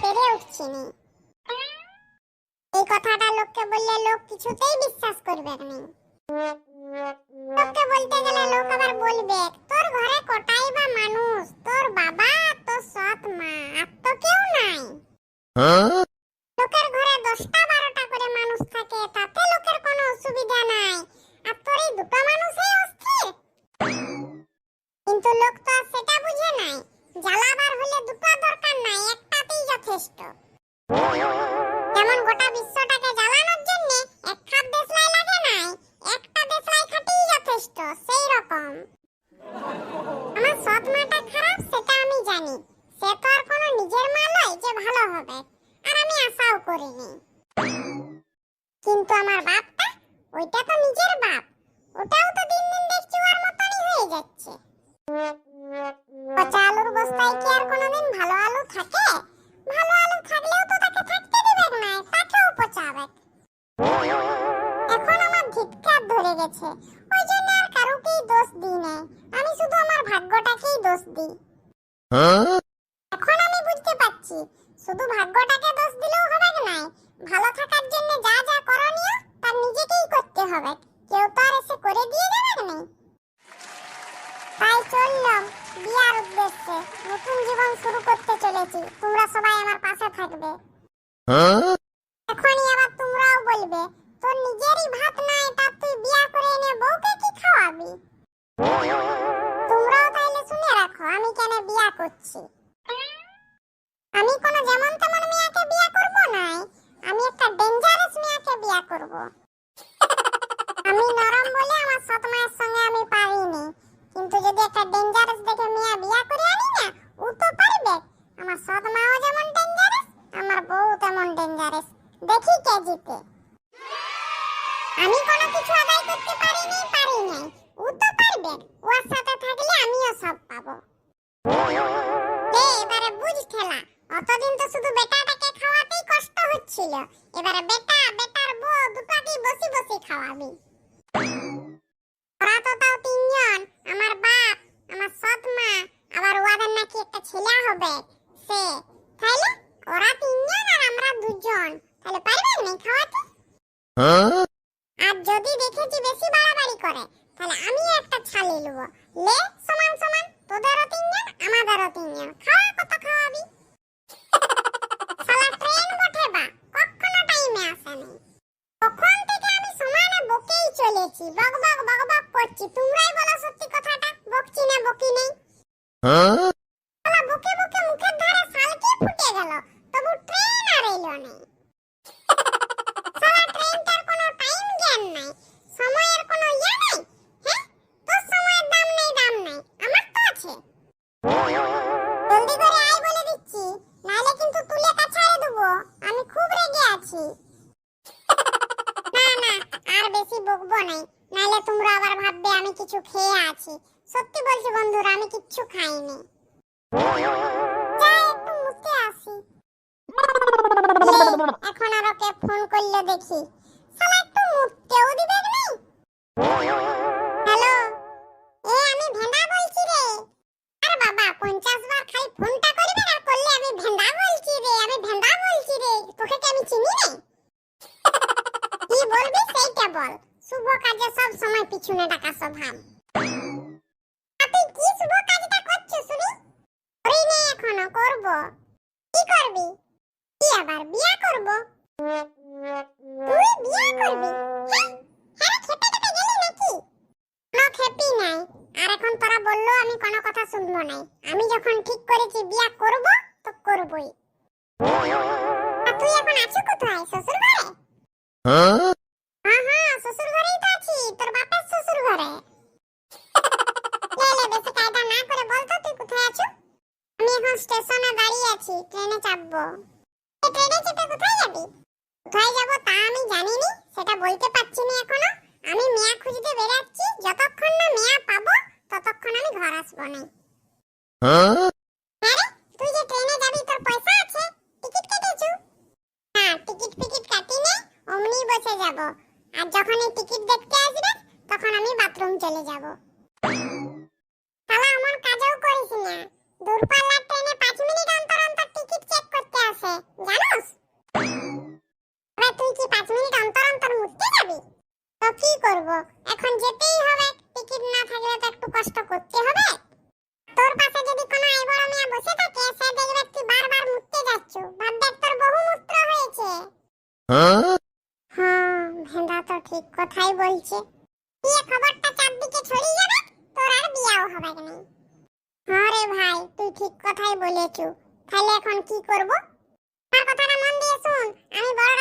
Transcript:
পেরে উঠছি নি। এই কথাটা লোককে বললে লোক কিছুতেই বিশ্বাস করবে না। লোককে বলতে গেলে লোক আবার বলবে তোর ঘরে কটাই বা মানুষ? তোর বাবা তোর সৎ মা আর তো কেউ নাই। লোকের ঘরে দশটা বারোটা করে মানুষ থাকে তাতে সেটা আমি জানি। সে তো আর কোনো নিজের মা নয় যে ভালো হবে। আর আমি আশাও করিনি। কিন্তু আমার বাপটা, ওইটা তো নিজের বাপ। ওটাও তো দিন দিন দেখছি ওর মতনই হয়ে যাচ্ছে। পচা আলুর বস্তায় কি আর কোনোদিন ভালো এখন আমি বুঝতে পারছি। শুধু ভাগ্যটাকে দোষ দিলেও হবে না ভালো থাকার জন্য যা যা করণীয় তার নিজেকেই করতে হবে। কেউ তো আর এসে করে দিয়ে যাবে না। তাই চললাম বিয়ার উদ্দেশ্যে। নতুন জীবন শুরু করতে চলেছি। তোমরা সবাই আমার পাশে থাকবে। এখনই আবার তোমরাও বলবে, তোর নিজেরই ভাত নাই, তা তুই বিয়া করে এনে বউকে কি খাওয়াবি? আমি কেন বিয়া করছি? আমি কোনো যেমন তেমন মেয়েকে বিয়া করব নাই, আমি একটা ডেঞ্জারাস মেয়েকে বিয়া করব। আমি নরম বলে আমার সৎ মায়ের সঙ্গে আমি পারিনি। কিন্তু যদি একটা ডেঞ্জারাস দেখে মেয়ে বিয়া করে আনি না, ও তো পারবে। আমার সৎ মাও যেমন ডেঞ্জারাস আমার বউ তেমন ডেঞ্জারাস দেখি কে জিতে। আমি কোনো কিছু এবারে বেটা বেটার বউ দুটাকেই বসি বসি খাওয়াবি। ওরা তো তাও তিনজন আমার বাপ আমার সৎ মা আবার ওদের নাকি একটা ছেলে হবে সে। তাইলে ওরা তিনজন আর আমরা দুজন। তাহলে পারবে না খাওয়াতে? আর যদি দেখেছি বেশি বাড়াবাড়ি করে তাহলে আমিও একটা ছালি নেব লে সমান সমান তোদেরও তিনজন আমাদেরও তিনজন খাওয়া কত খাওয়াবি শালা ট্রেন বটে বা কখনো টাইমে আসে নাই তখন থেকে আমি সমানে চলেছি বক বক বক বক করছি। তোমরাই বলো সত্যি কথাটা, বকছি না, বকি নেই। শালা বকে বকে, মুখের ধারে সালকি ফুটে গেল? তবু ট্রেন আর এলো না ট্রেনটার কোনো টাইম জ্ঞান নাই, সময়ের কোনো ইয়া হ্যাঁ? সময়ের দাম নেই, দাম আমার তো আছে। জলদি করে বলে দিচ্ছি নাহলে কিন্তু তুলে দেবো, আমি খুব রেগে আছি। আর বেশি বকবো নাই। নাহলে তোমরা আবার ভাববে আমি কিছু খেয়ে আছি। সত্যি বলছি বন্ধুরা, আমি কিচ্ছু খাইনি। এখন আর ওকে ফোন করলে দেখি। শালা, একটু মুততেও দিবে হ্যালো? এ, আমি ভেন্ডা বলছি রে। আর বাবা, পঞ্চাশ বার খালি ফোনটা করবে আর করলে আমি ভেন্ডা বলছি রে আমি ভেন্ডা বলছি রে তোকে কি আমি চিনি রে কি বলবি সেইটা বল শুভ কাজে সব সময় পিছনে টাকা স্বভাব তুই কি শুভ কাজটা করছিস শুনি? করি এখনও, করব। কি করবি? কি আবার বিয়া করব? তুই বিয়া করবি? হ্যাঁ হ্যাঁ খেপে গেলি নাকি? কোনো খেপি নাই। আর এখন তোরা বলল আমি কোনো কথা শুনব নাই। আমি যখন ঠিক করেছি বিয়া করব, তো করবই। তুই এখন আছো কোথায় শ্বশুর ঘরে হ্যাঁ হ্যাঁ শ্বশুর ঘরেই তো আছি তোর বাপের শ্বশুর ঘরে লে লে বেশি কায়দা না করে বল তো তুই কোথায় আছো আমি এখন স্টেশনে দাঁড়িয়ে আছি, ট্রেনে চাপবো। ট্রেনে চেপে কোথায় যাবি? কোথায় যাব তা আমি জানি নি সেটা বলতে পারছি না এখনও। আমি মেয়া খুঁজতে বেরাচ্ছি যতক্ষণ না মেয়া পাবো, ততক্ষণ আমি ঘর আসব না। হ্যাঁ রে, তুই যে ট্রেনে যাবি, তোর পয়সা আছে? টিকিট কেটেছু? না, টিকিট ফিকিট কাটি নেই অমনি বসে যাব। আর যখন এই টিকিট দেখতে আসবে, তখন আমি বাথরুম চলে যাব। শালা আমার কাজও করিস না। দূরপাল্লার ট্রেনে 5 মিনিট অন্তর অন্তর টিকিট চেক করতে আসে, জানোস? এবার তুই কি 5 মিনিট অন্তর অন্তর মুততে যাবি তো কি করব? এখন যেতেই হবে, টিকিট না থাকলে তো একটু কষ্ট করতে হবে। তোর পাশে যদি কোনো আইবড় মিয়া বসে থাকে, সে দেখবে তুই বারবার মুততে যাচ্ছ। ভাববে তোর বহু মূত্র হয়েছে। হ্যাঁ ভেন্দা তো ঠিক কথাই বলছে। দিয়ে খবরটা চারদিকে ছড়িয়ে যাবে, তোর আর বিয়াও হবে না। হ্যাঁ রে ভাই, তুই ঠিক কথাই বলেছ। তাহলে এখন কি করব? আমার কথাটা মন দিয়ে শুন, আমি বড়